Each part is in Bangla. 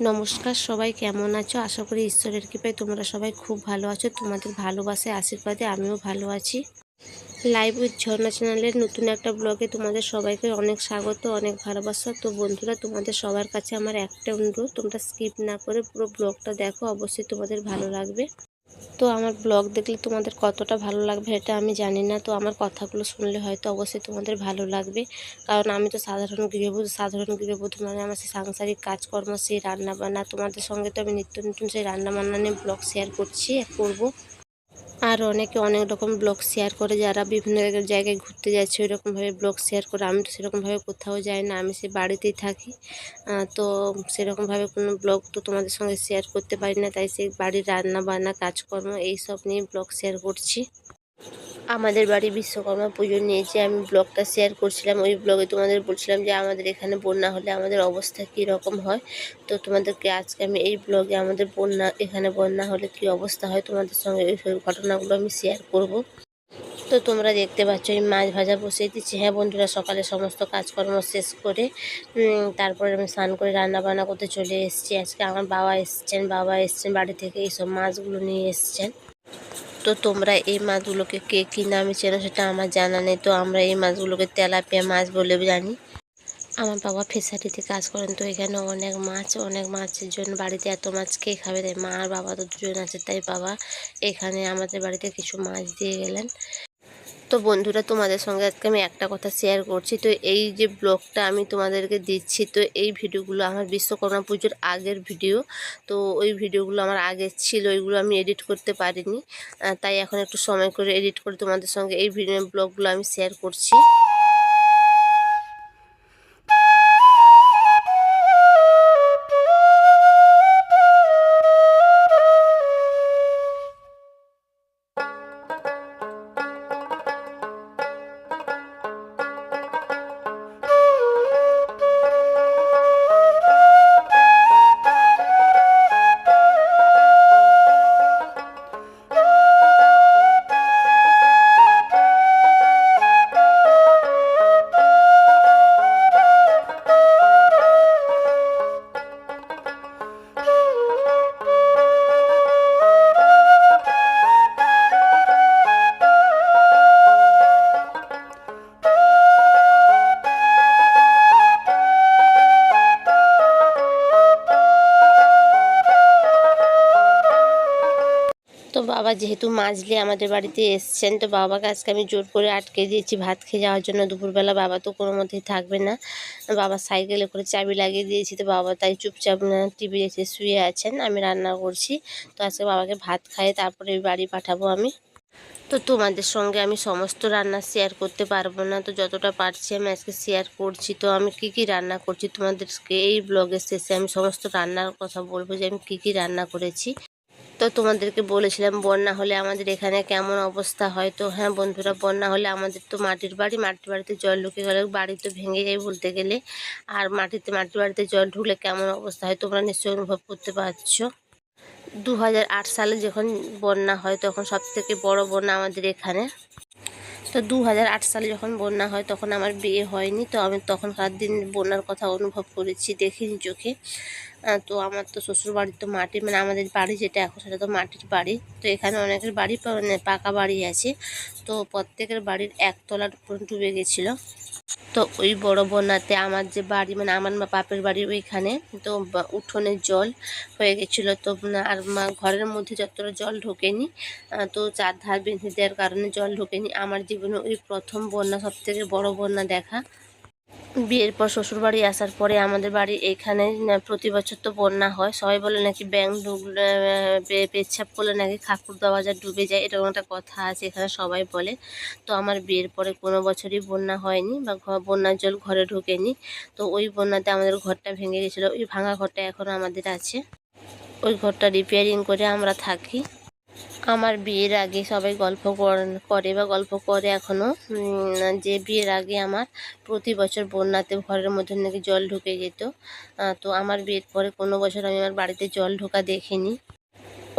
নমস্কার, সবাই কেমন আছো? আশা করি ঈশ্বরের কৃপায় তোমরা সবাই খুব ভালো আছো। তোমাদের ভালোবাসে আশীর্বাদে আমিও ভালো আছি। লাইভ উইথ ঝর্ণা চ্যানেলের নতুন একটা ব্লগে তোমাদের সবাইকে অনেক স্বাগত, অনেক ভালোবাসা। তো বন্ধুরা, তোমাদের সবার কাছে আমার একটা অনুরোধ, তোমরা স্কিপ না করে পুরো ব্লগটা দেখো, অবশ্যই তোমাদের ভালো লাগবে। তো আমার ব্লগ দেখলে তোমাদের কতটা ভালো লাগবে এটা আমি জানি না। তো আমার কথাগুলো শুনলে হয়তো অবশ্যই তোমাদের ভালো লাগবে। কারণ আমি তো সাধারণ গৃহবধূ সাধারণ গৃহবধূ মানে আমার সেই সাংসারিক কাজকর্ম, সেই রান্নাবান্না, তোমাদের সঙ্গে তো আমি নিত্য নতুন সেই রান্নাবান্না নিয়ে ব্লগ শেয়ার করছি, করব। আর অনেকে অনেক রকম ব্লগ শেয়ার করে, যারা বিভিন্ন জায়গায় ঘুরতে যাচ্ছে ওই রকমভাবে ব্লগ শেয়ার করে, আমি তো সেরকমভাবে কোথাও যাই না, আমি সে বাড়িতেই থাকি। তো সেরকমভাবে কোনো ব্লগ তো তোমাদের সঙ্গে শেয়ার করতে পারি না, তাই সেই বাড়ির রান্না বান্না কাজকর্ম, এইসব নিয়ে ব্লগ শেয়ার করছি। আমাদের বাড়ি বিশ্বকর্মা পুজো নিয়ে যে আমি ব্লগটা শেয়ার করছিলাম, ওই ব্লগে তোমাদের বলছিলাম যে আমাদের এখানে বন্যা হলে আমাদের অবস্থা কী রকম হয়। তো তোমাদেরকে আজকে আমি এই ব্লগে আমাদের বন্যা, এখানে বন্যা হলে কি অবস্থা হয় তোমাদের সঙ্গে ওই সব ঘটনাগুলো আমি শেয়ার করব। তো তোমরা দেখতে পাচ্ছ এই মাছ ভাজা বসিয়ে দিচ্ছি। হ্যাঁ বন্ধুরা, সকালে সমস্ত কাজকর্ম শেষ করে তারপরে আমি স্নান করে রান্না বান্না করতে চলে এসেছি। আজকে আমার বাবা এসছেন বাবা এসছেন বাড়ি থেকে, এইসব মাছগুলো নিয়ে এসছেন। তো তোমরা এই মাছগুলোকে কে কী নামে চেনো সেটা আমার জানা নেই। তো আমরা এই মাছগুলোকে তেলাপিয়া মাছ বলে জানি। আমার বাবা ফিশারিতে কাজ করেন, তো এখানে অনেক মাছ, অনেক মাছের জন্য বাড়িতে এত মাছ কে খাবে? তাই মা আর বাবা তো দুজন আছে, তাই বাবা এখানে আমাদের বাড়িতে কিছু মাছ দিয়ে গেলেন। তো বন্ধুরা, তোমাদের সঙ্গে আজকে আমি একটা কথা শেয়ার করছি। তো এই যে ব্লগটা আমি তোমাদেরকে দিচ্ছি, তো এই ভিডিওগুলো আমার বিশ্বকর্মা পুজোর আগের ভিডিও। তো ওই ভিডিওগুলো আমার আগের ছিল, ওইগুলো আমি এডিট করতে পারিনি। তাই এখন একটু সময় করে এডিট করে তোমাদের সঙ্গে এই ভিডিও ব্লগগুলো আমি শেয়ার করছি। বাবা যেহেতু মাঝলি আমাদের বাড়িতে এসছেন, তো বাবাকে আজকে আমি জোর করে আটকে দিয়েছি ভাত খেয়ে যাওয়ার জন্য। দুপুরবেলা বাবা তো কোনো মতেই থাকবে না। বাবা সাইকেলে করে চাবি লাগিয়ে দিয়েছি, তো বাবা তাই চুপচাপ না টিভি দেখে শুয়ে আছেন। আমি রান্না করছি, তো আজকে বাবাকে ভাত খাইয়ে তারপরে বাড়ি পাঠাবো আমি। তো তোমাদের সঙ্গে আমি সমস্ত রান্না শেয়ার করতে পারব না, তো যতটা পারছি আমি আজকে শেয়ার করছি। তো আমি কি কি রান্না করছি তোমাদেরকে এই ব্লগের শেষে আমি সমস্ত রান্নার কথা বলব যে আমি কি কি রান্না করেছি। তো তোমাদেরকে বলেছিলাম, বন্যা হলে আমাদের এখানে কেমন অবস্থা হয়? তো হ্যাঁ বন্ধুরা, বন্যা হলে আমাদের তো মাটির বাড়ি, মাটির বাড়িতে জল ঢুকে গেলে বাড়ি তো ভেঙে যায় বলতে গেলে। আর মাটিতে, মাটির বাড়িতে জল ঢুকলে কেমন অবস্থা হয় তোমরা নিশ্চয়ই অনুভব করতে পারছ। দু হাজার আট সালে যখন বন্যা হয় তখন সব থেকে বড় বন্যা আমাদের এখানে। তো দু হাজার আট সালে যখন বন্যা হয় তখন আমার বিয়ে হয়নি, তো আমি তখনকার দিন বন্যার কথা অনুভব করেছি, দেখিনি চোখে। তো আমার তো শ্বশুর বাড়ির তো মাটি মানে আমাদের বাড়ি যেটা এখন সেটা তো মাটির বাড়ি। তো এখানে অনেকের বাড়ি মানে পাকা বাড়ি আছে। তো প্রত্যেকের বাড়ির একতলার উপর ডুবে গেছিল। তো ওই বড় বন্যাতে আমার যে বাড়ি মানে আমার মা বাপের বাড়ি ওইখানে, তো উঠোনের জল হয়ে গেছিল। তো আর মা ঘরের মধ্যে যতটা জল ঢোকেনি তো চার ধার বেঁধে দেওয়ার কারণে জল ঢোকেনি। আমার জীবনে ওই প্রথম বন্যা, সবথেকে বড় বন্যা দেখা। বিয়ের পর শ্বশুরবাড়ি আসার পরে আমাদের বাড়ি এইখানে প্রতি বছর তো বন্যা হয়। সবাই বলে নাকি ব্যাং ডুবলে পেচ্ছাপ করলে নাকি ঠাকুরদা বাজার ডুবে যায়, এরকম একটা কথা আছে এখানে সবাই বলে। তো আমার বিয়ের পরে কোনো বছরই বন্যা হয়নি বা বন্যার জল ঘরে ঢোকেনি। তো ওই বন্যাতে আমাদের ঘরটা ভেঙে গেছিল, ওই ভাঙা ঘরটা এখন আমাদের আছে। ওই ঘরটা রিপেয়ারিং করে আমরা থাকি। আমার বিয়ের আগে সবাই গল্প করে বা গল্প করে এখনও যে বিয়ের আগে আমার প্রতি বছর বন্যাতে ঘরের মধ্যে নাকি জল ঢুকে যেত। তো আমার বিয়ের পরে কোনো বছর আমি আমার বাড়িতে জল ঢোকা দেখিনি।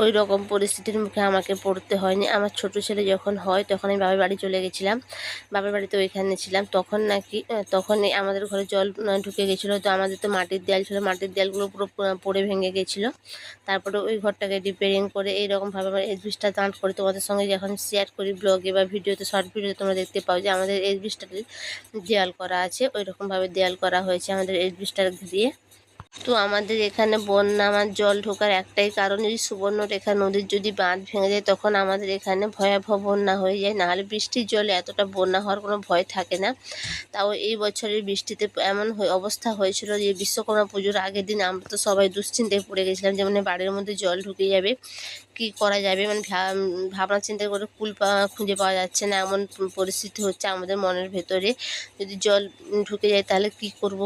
ওই রকম পরিস্থিতির মুখে আমাকে পড়তে হয়নি। আমার ছোট ছেলে যখন হয়, তখন আমি বাবার বাড়ি চলে গেছিলাম। বাবার বাড়িতে ওইখানে ছিলাম। তখন নাকি তখন আমাদের ঘরে জল ঢুকে গেছিল। তো আমাদের তো মাটির দেয়াল ছিল। মাটির দেয়ালগুলো পুরো পড়ে ভেঙে গেছিল। তারপরে ওই ঘরটাকে রিপেয়ারিং করে এইরকমভাবে আমার এসবিসটা দাঁড় করে তোমাদের সঙ্গে যখন শেয়ার করি ব্লগে বা ভিডিওতে শর্ট ভিডিওতে তোমরা দেখতে পাও যে আমাদের এসবিসটাতে দেয়াল করা আছে। ওই রকমভাবে দেয়াল করা হয়েছে আমাদের এসবিসটা দিয়ে তো আমাদের এখানে বন্যা, আমার জল ঢোকার একটাই কারণ এই সুবর্ণরেখা নদীর যদি বাঁধ ভেঙে যায়, তখন আমাদের এখানে ভয়াবহ বন্যা হয়ে যায়। নাহলে বৃষ্টির জলে এতটা বন্যা হওয়ার কোনো ভয় থাকে না। তাও এই বছরের বৃষ্টিতে এমন অবস্থা হয়েছিল যে, বিশ্বকর্মা পুজোর আগের দিন আমরা তো সবাই দুশ্চিন্তায় পড়ে গেছিলাম যেমন বাড়ির মধ্যে জল ঢুকে যাবে, কি করা যাবে? মানে ভাবনা চিন্তা করে কুল খুঁজে পাওয়া যাচ্ছে না, এমন পরিস্থিতি হচ্ছে আমাদের মনের ভেতরে। যদি জল ঢুকে যায়, তাহলে কি করব?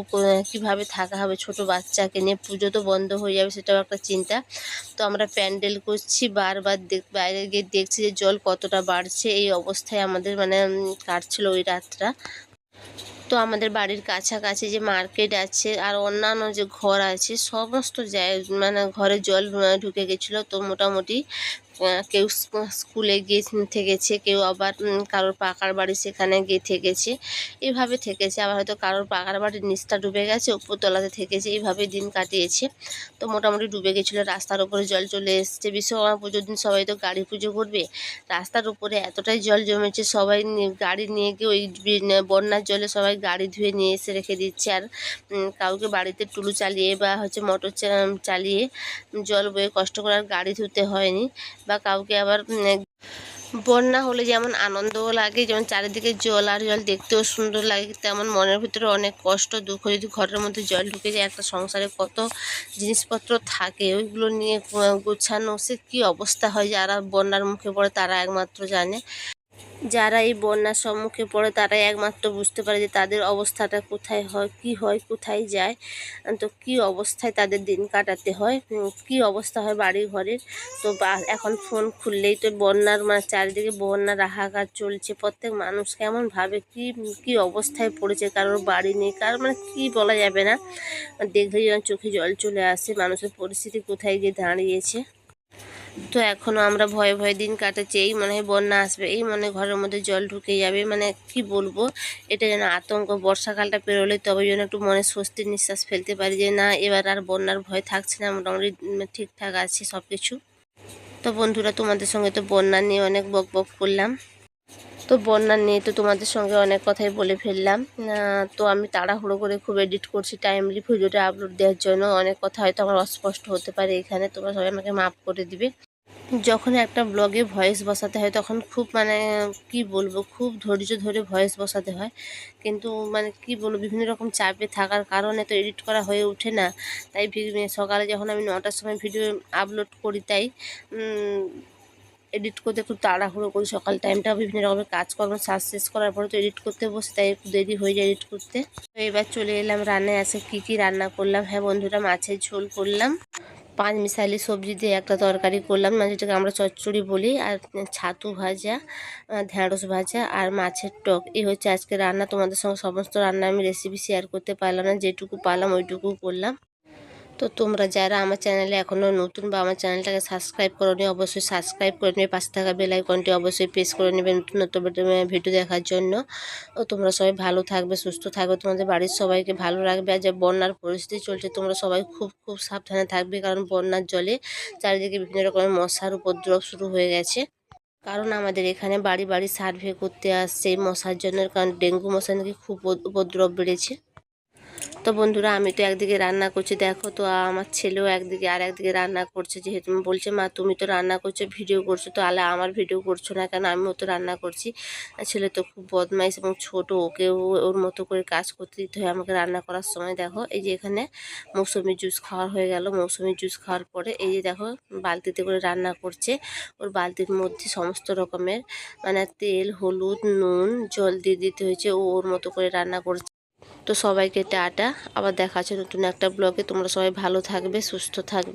কীভাবে থাকা হবে? ছোট বাচ্চাকে নিয়ে পুজো তো বন্ধ হয়ে যাবে, সেটাও একটা চিন্তা। তো আমরা প্যান্ডেল করছি, বারবার বাইরে গিয়ে দেখছি যে জল কতটা বাড়ছে, এই অবস্থায় আমাদের মানে কাটছিল ওই রাতটা। তো আমাদের বাড়ির কাছাকাছি যে মার্কেট আছে আর অন্যান্য যে ঘর আছে, সমস্ত জায়গায় মানে ঘরে জল ঢুকে গেছিল। তো মোটামুটি কেউ স্কুলে গিয়ে থেকেছে, কেউ আবার কারোর পাকার বাড়ি সেখানে গিয়ে থেকেছে। এইভাবে থেকেছে, আবার হয়তো কারোর পাকার বাড়ির নিচটা ডুবে গেছে, উপরতলাতে থেকেছে এইভাবে দিন কাটিয়েছে। তো মোটামুটি ডুবে গেছিল, রাস্তার উপরে জল চলে এসছে। বিশ্বকর্মা পুজোর দিন সবাই তো গাড়ি পুজো করবে। রাস্তার উপরে এতটাই জল জমেছে, সবাই গাড়ি নিয়ে গিয়ে ওই বন্যার জলে সবাই গাড়ি ধুয়ে নিয়ে এসে রেখে দিচ্ছে আর কাউকে বাড়িতে টুলু চালিয়ে বা হচ্ছে মোটর চালিয়ে জল বয়ে কষ্ট করে আর গাড়ি ধুতে হয়নি বা কাউকে আবার বন্যা হলে যেমন আনন্দও লাগে, যেমন চারিদিকে জল আর জল দেখতেও সুন্দর লাগে, তেমন মনের ভিতরে অনেক কষ্ট, দুঃখ যদি ঘরের মধ্যে জল ঢুকে যায়, একটা সংসারে কত জিনিসপত্র থাকে, ওইগুলো নিয়ে গোছানো, সে কী অবস্থা হয় যারা বন্যার মুখে পড়ে তারা একমাত্র জানে। যারা এই বন্যার সম্মুখে পড়ে, তারাই একমাত্র বুঝতে পারে যে তাদের অবস্থাটা কোথায় হয়, কি হয়, কোথায় যায়। তো কি অবস্থায় তাদের দিন কাটাতে হয় কি অবস্থা হয় বাড়ি ঘরের তো এখন ফোন খুললেই তো বন্যার মানে চারিদিকে বন্যার হাহাকার চলছে। প্রত্যেক মানুষ কেমন ভাবে কি কি অবস্থায় পড়েছে, কারোর বাড়ি নেই কারোর মানে কি বলা যাবে না। দেখলেই চোখে জল চলে আসে, মানুষের পরিস্থিতি কোথায় গিয়ে দাঁড়িয়েছে। তো এখনও আমরা ভয়ে ভয়ে দিন কাটাচ্ছি। এই মনে হয় বন্যা আসবে, এই মনে ঘরের মধ্যে জল ঢুকে যাবে। মানে কি বলব, এটা যেন আতঙ্ক। বর্ষাকালটা পেরোলে তবে যেন একটু মনে স্বস্তির নিঃশ্বাস ফেলতে পারি যে, না, এবার আর বন্যার ভয় থাকছে না, মোটামুটি ঠিকঠাক আছে সব কিছু তো বন্ধুরা, তোমাদের সঙ্গে তো বন্যা নিয়ে অনেক বক বক করলাম। তো বন্যা নিয়ে তো তোমাদের সঙ্গে অনেক কথাই বলে ফেললাম। তো আমি তাড়াহুড়ো করে খুব এডিট করছি টাইমলি ভিডিওটা আপলোড দেওয়ার জন্য। অনেক কথা হয়তো আমার অস্পষ্ট হতে পারে এখানে, তোমরা সবাই আমাকে মাফ করে দিবে। যখন একটা ব্লগে ভয়েস বসাতে হয়, তখন খুব মানে কি বলব, খুব ধৈর্য ধরে ভয়েস বসাতে হয়। কিন্তু মানে কি বলব, বিভিন্ন রকম চাপে থাকার কারণে তো এডিট করা হয়ে ওঠে না। তাই সকালে যখন আমি নটার সময় ভিডিও আপলোড করি তাই এডিট করতে একটু তাড়াহুড়ো করি সকাল টাইমটা বিভিন্ন রকমের কাজকর্ম সাজ শেষ করার পরে তো এডিট করতে বসে তাই একটু দেরি হয়ে যায় এডিট করতে। তো এবার চলে এলাম রান্নায় আছে কি কি রান্না করলাম? হ্যাঁ বন্ধুরা, মাছের ঝোল করলাম। পাঁচ মিশালি সবজি দিয়ে একটা তরকারি করলাম মানে যেটাকে আমরা চচ্চড়ি বলি, আর ছাতু ভাজা ঢ্যাঁড়স ভাজা আর মাছের টক। এই হচ্ছে আজকে রান্না। তোমাদের সঙ্গে সমস্ত রান্না আমি রেসিপি শেয়ার করতে পারলাম না, যেটুকু পারলাম ওইটুকু করলাম। তো তোমরা যারা আমার চ্যানেলে এখনও নতুন বা আমার চ্যানেলটাকে সাবস্ক্রাইব করোনি, অবশ্যই সাবস্ক্রাইব করে নেবে পাশে থাকা বেল আইকনটি অবশ্যই প্রেস করে নেবে নতুন নতুন ভিডিও দেখার জন্য। ও তোমরা সবাই ভালো থাকবে, সুস্থ থাকবে। তোমাদের বাড়ির সবাইকে ভালো রাখবে। আর যে বন্যার পরিস্থিতি চলছে, তোমরা সবাই খুব খুব সাবধানে থাকবে কারণ বন্যার জলে চারিদিকে বিভিন্ন রকমের মশার উপদ্রব শুরু হয়ে গেছে। কারণ আমাদের এখানে বাড়ি বাড়ি সার্ভে করতে আসছে মশার জন্য, কারণ ডেঙ্গু মশা নাকি খুব উপদ্রব বেড়েছে। তো বন্ধুরা, আমি তো একদিকে রান্না করছি। দেখো তো, আমার ছেলেও একদিকে আর একদিকে রান্না করছে। যেহেতু বলছে, মা, তুমি তো রান্না করছ, ভিডিও করছ, তো আলা আমার ভিডিও করছ না কেন? আমিও তো রান্না করছি। ছেলে তো খুব বদমাইশ এবং ছোট, ওকেও ওর মতো করে কাজ করতে দিতে হয় আমাকে রান্না করার সময়। দেখো, এই যে এখানে মৌসুমি জুস খাওয়া হয়ে গেল। মৌসুমি জুস খাওয়ার পরে এই যে দেখো, বালতিতে করে রান্না করছে। ওর বালতির মধ্যে সমস্ত রকমের মানে তেল, হলুদ, নুন, জল দিয়ে দিতে হয়েছে। ও ওর মতো করে রান্না করছে। তো সবাইকে টাটা। আবার দেখা আছে নতুন একটা ব্লগে। তোমরা সবাই ভালো থাকবে, সুস্থ থাকবে।